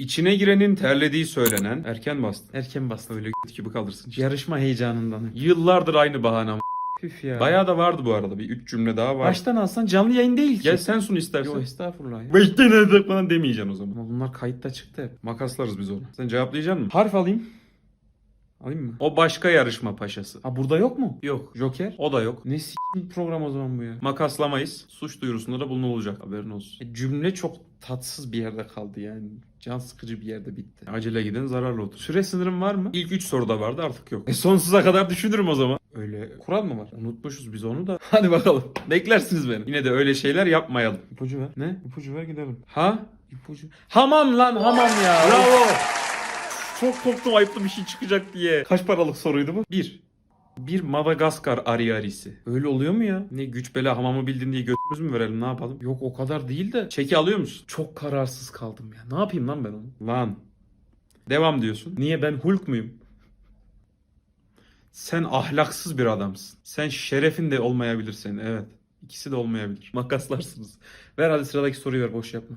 İçine girenin terlediği söylenen erken bastı. Erken bastı öyle gibi kalırsın. işte. Yarışma heyecanından. Yıllardır aynı bahane ama. Üf ya. Bayağı da vardı bu arada. Bir üç cümle daha var. Baştan alsan canlı yayın değil ki. Gel sen sun istersen. Yo estağfurullah ya. De falan demeyeceksin o zaman. Ama bunlar kayıtta çıktı hep. Makaslarız biz onu. Sen cevaplayacaksın mı? Harf alayım. Alayım mı? O başka yarışma paşası. Ha burada yok mu? Yok. Joker. O da yok. Ne s*** program o zaman bu ya. Makaslamayız. Suç duyurusunda da bulunulacak. Haberin olsun. E, cümle çok tatsız bir yerde kaldı yani. Can sıkıcı bir yerde bitti. Acele giden zararlı otur. Süre sınırım var mı? İlk 3 soruda vardı artık yok. E sonsuza kadar düşünürüm o zaman. Öyle kural mı var? Unutmuşuz biz onu da. Hadi bakalım. Beklersiniz beni. Yine de öyle şeyler yapmayalım. İpucu ver. Ne? İpucu ver gidelim. Ha? İpucu. Hamam lan hamam ya. Bravo. Çok korktum ayıplı bir şey çıkacak diye. Kaç paralık soruydu bu? Bir. Bir Madagaskar ariyarisi. Öyle oluyor mu ya? Ne güç bela hamamı bildin diye götümüz mü verelim ne yapalım? Yok o kadar değil de Çeki alıyor musun? çok kararsız kaldım ya. Ne yapayım lan ben onu? Lan. Devam diyorsun. Niye ben Hulk muyum? Sen ahlaksız bir adamsın. Sen şerefin de olmayabilir senin evet. İkisi de olmayabilir. Makaslarsınız. Ver hadi sıradaki soruyu ver boş yapma.